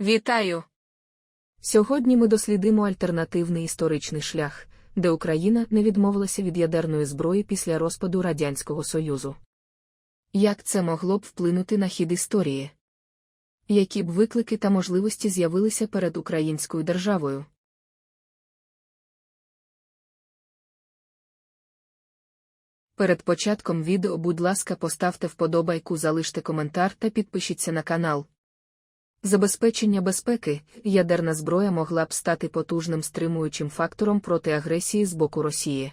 Вітаю! Сьогодні ми дослідимо альтернативний історичний шлях, де Україна не відмовилася від ядерної зброї після розпаду Радянського Союзу. Як це могло б вплинути на хід історії? Які б виклики та можливості з'явилися перед українською державою? Перед початком відео, будь ласка, поставте вподобайку, залиште коментар та підпишіться на канал. Забезпечення безпеки, ядерна зброя могла б стати потужним стримуючим фактором проти агресії з боку Росії.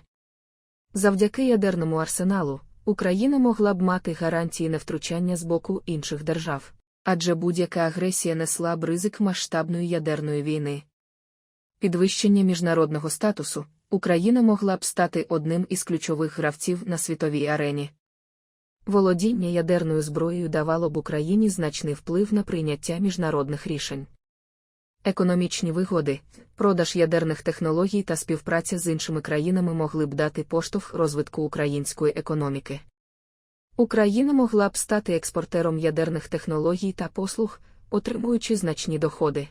Завдяки ядерному арсеналу, Україна могла б мати гарантії невтручання з боку інших держав, адже будь-яка агресія несла б ризик масштабної ядерної війни. Підвищення міжнародного статусу Україна могла б стати одним із ключових гравців на світовій арені. Володіння ядерною зброєю давало б Україні значний вплив на прийняття міжнародних рішень. Економічні вигоди, продаж ядерних технологій та співпраця з іншими країнами могли б дати поштовх розвитку української економіки. Україна могла б стати експортером ядерних технологій та послуг, отримуючи значні доходи.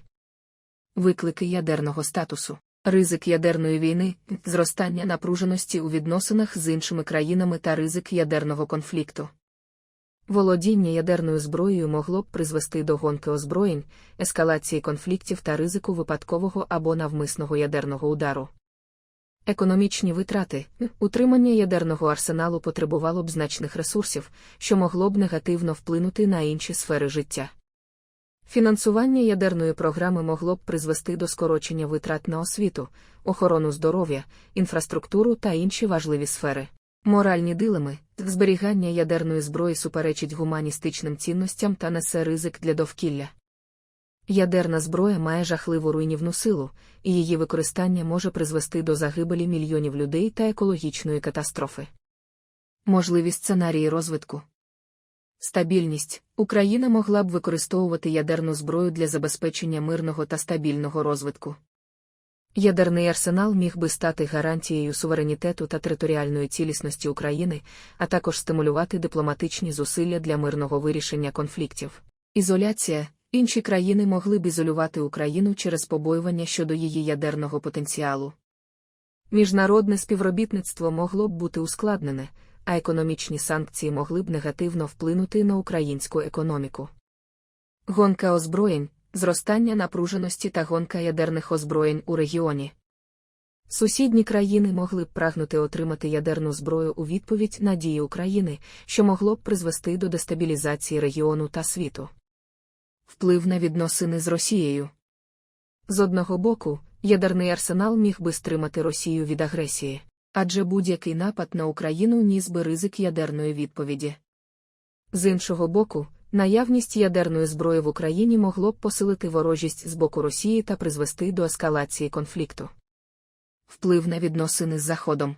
Виклики ядерного статусу. Ризик ядерної війни, зростання напруженості у відносинах з іншими країнами та ризик ядерного конфлікту. Володіння ядерною зброєю могло б призвести до гонки озброєнь, ескалації конфліктів та ризику випадкового або навмисного ядерного удару. Економічні витрати, утримання ядерного арсеналу потребувало б значних ресурсів, що могло б негативно вплинути на інші сфери життя. Фінансування ядерної програми могло б призвести до скорочення витрат на освіту, охорону здоров'я, інфраструктуру та інші важливі сфери. Моральні дилеми, зберігання ядерної зброї суперечить гуманістичним цінностям та несе ризик для довкілля. Ядерна зброя має жахливу руйнівну силу, і її використання може призвести до загибелі мільйонів людей та екологічної катастрофи. Можливі сценарії розвитку. Стабільність Україна могла б використовувати ядерну зброю для забезпечення мирного та стабільного розвитку. Ядерний арсенал міг би стати гарантією суверенітету та територіальної цілісності України, а також стимулювати дипломатичні зусилля для мирного вирішення конфліктів. Ізоляція інші країни могли б ізолювати Україну через побоювання щодо її ядерного потенціалу. Міжнародне співробітництво могло б бути ускладнене а економічні санкції могли б негативно вплинути на українську економіку. Гонка озброєнь, зростання напруженості та гонка ядерних озброєнь у регіоні. Сусідні країни могли б прагнути отримати ядерну зброю у відповідь на дії України, що могло б призвести до дестабілізації регіону та світу. Вплив на відносини з Росією. З одного боку, ядерний арсенал міг би стримати Росію від агресії адже будь-який напад на Україну ніс би ризик ядерної відповіді. З іншого боку, наявність ядерної зброї в Україні могло б посилити ворожість з боку Росії та призвести до ескалації конфлікту. Вплив на відносини з Заходом.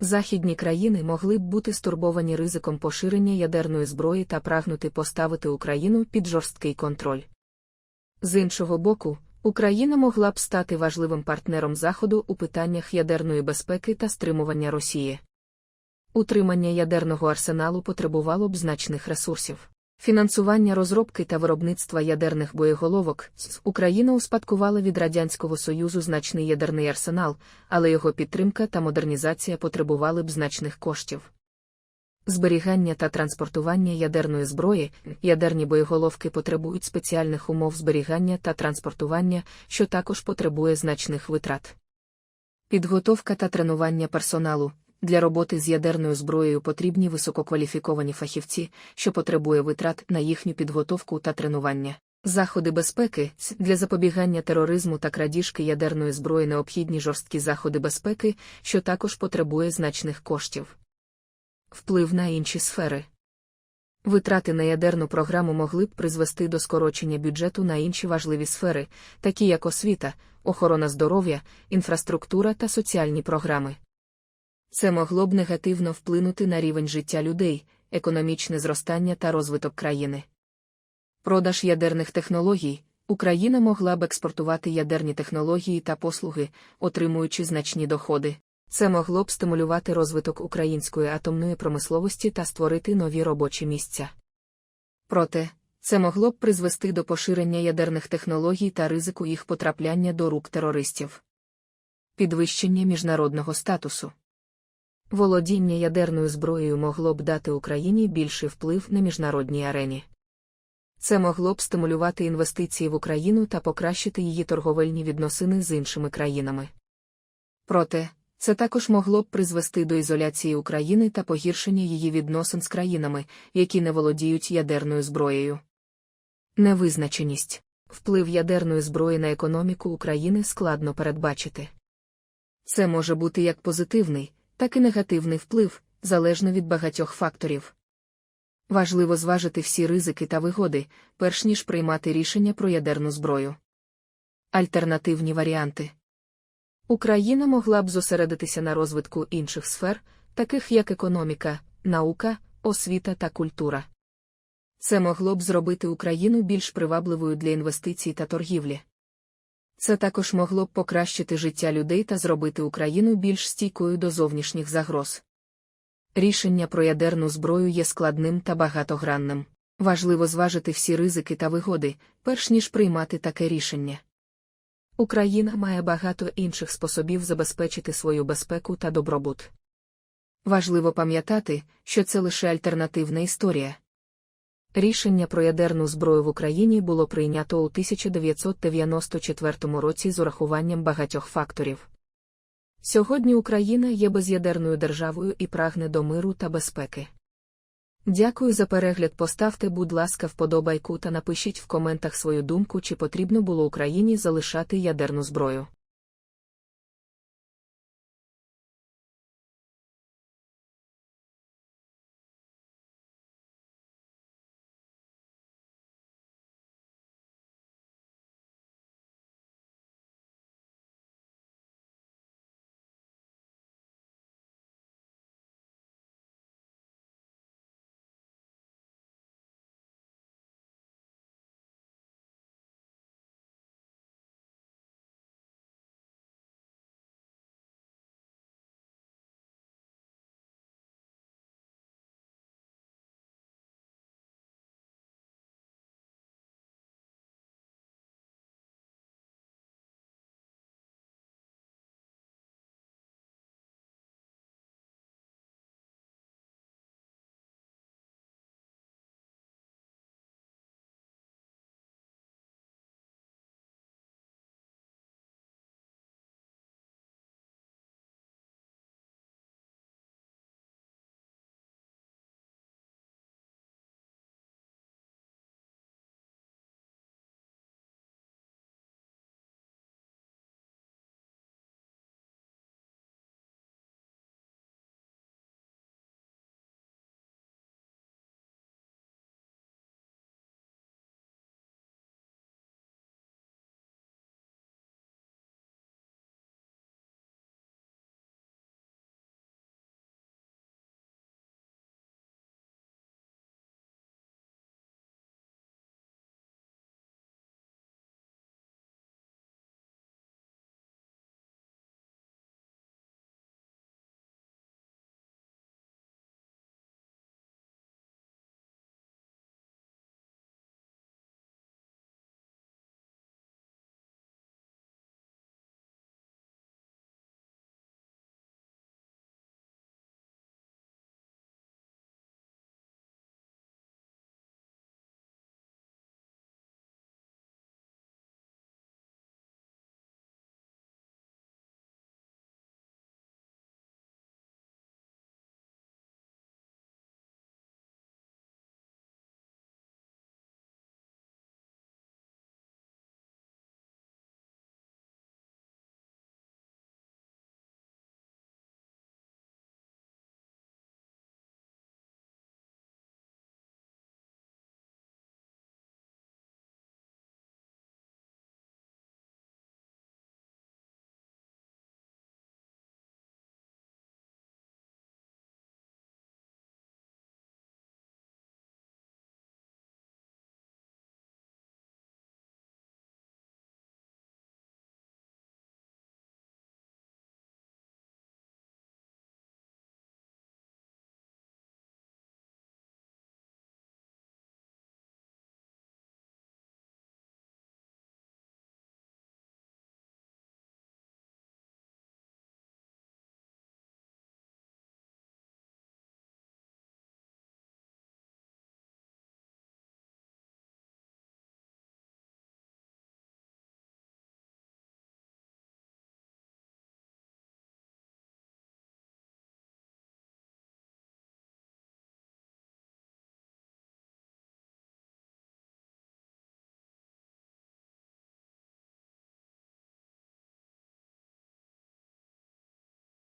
Західні країни могли б бути стурбовані ризиком поширення ядерної зброї та прагнути поставити Україну під жорсткий контроль. З іншого боку, Україна могла б стати важливим партнером Заходу у питаннях ядерної безпеки та стримування Росії. Утримання ядерного арсеналу потребувало б значних ресурсів. Фінансування розробки та виробництва ядерних боєголовок Україна успадкувала від Радянського Союзу значний ядерний арсенал, але його підтримка та модернізація потребували б значних коштів зберігання та транспортування ядерної зброї, ядерні боєголовки потребують спеціальних умов зберігання та транспортування, що також потребує значних витрат. Підготовка та тренування персоналу. Для роботи з ядерною зброєю потрібні висококваліфіковані фахівці, що потребує витрат на їхню підготовку та тренування. Заходи безпеки для запобігання тероризму та крадіжки ядерної зброї необхідні жорсткі заходи безпеки, що також потребує значних коштів вплив на інші сфери. Витрати на ядерну програму могли б призвести до скорочення бюджету на інші важливі сфери, такі як освіта, охорона здоров'я, інфраструктура та соціальні програми. Це могло б негативно вплинути на рівень життя людей, економічне зростання та розвиток країни. Продаж ядерних технологій Україна могла б експортувати ядерні технології та послуги, отримуючи значні доходи. Це могло б стимулювати розвиток української атомної промисловості та створити нові робочі місця. Проте, Це могло б призвести до поширення ядерних технологій та ризику їх потрапляння до рук терористів. Підвищення міжнародного статусу. Володіння ядерною зброєю могло б дати Україні більший вплив на міжнародній арені. Це могло б стимулювати інвестиції в Україну та покращити її торговельні відносини з іншими країнами. Проте, це також могло б призвести до ізоляції України та погіршення її відносин з країнами, які не володіють ядерною зброєю. Невизначеність. Вплив ядерної зброї на економіку України складно передбачити. Це може бути як позитивний, так і негативний вплив, залежно від багатьох факторів. Важливо зважити всі ризики та вигоди, перш ніж приймати рішення про ядерну зброю. Альтернативні варіанти Україна могла б зосередитися на розвитку інших сфер, таких як економіка, наука, освіта та культура. Це могло б зробити Україну більш привабливою для інвестицій та торгівлі. Це також могло б покращити життя людей та зробити Україну більш стійкою до зовнішніх загроз. Рішення про ядерну зброю є складним та багатогранним. Важливо зважити всі ризики та вигоди, перш ніж приймати таке рішення. Україна має багато інших способів забезпечити свою безпеку та добробут. Важливо пам'ятати, що це лише альтернативна історія. Рішення про ядерну зброю в Україні було прийнято у 1994 році з урахуванням багатьох факторів. Сьогодні Україна є без'ядерною державою і прагне до миру та безпеки. Дякую за перегляд. Поставте, будь ласка, вподобайку та напишіть в коментах свою думку, чи потрібно було Україні залишати ядерну зброю.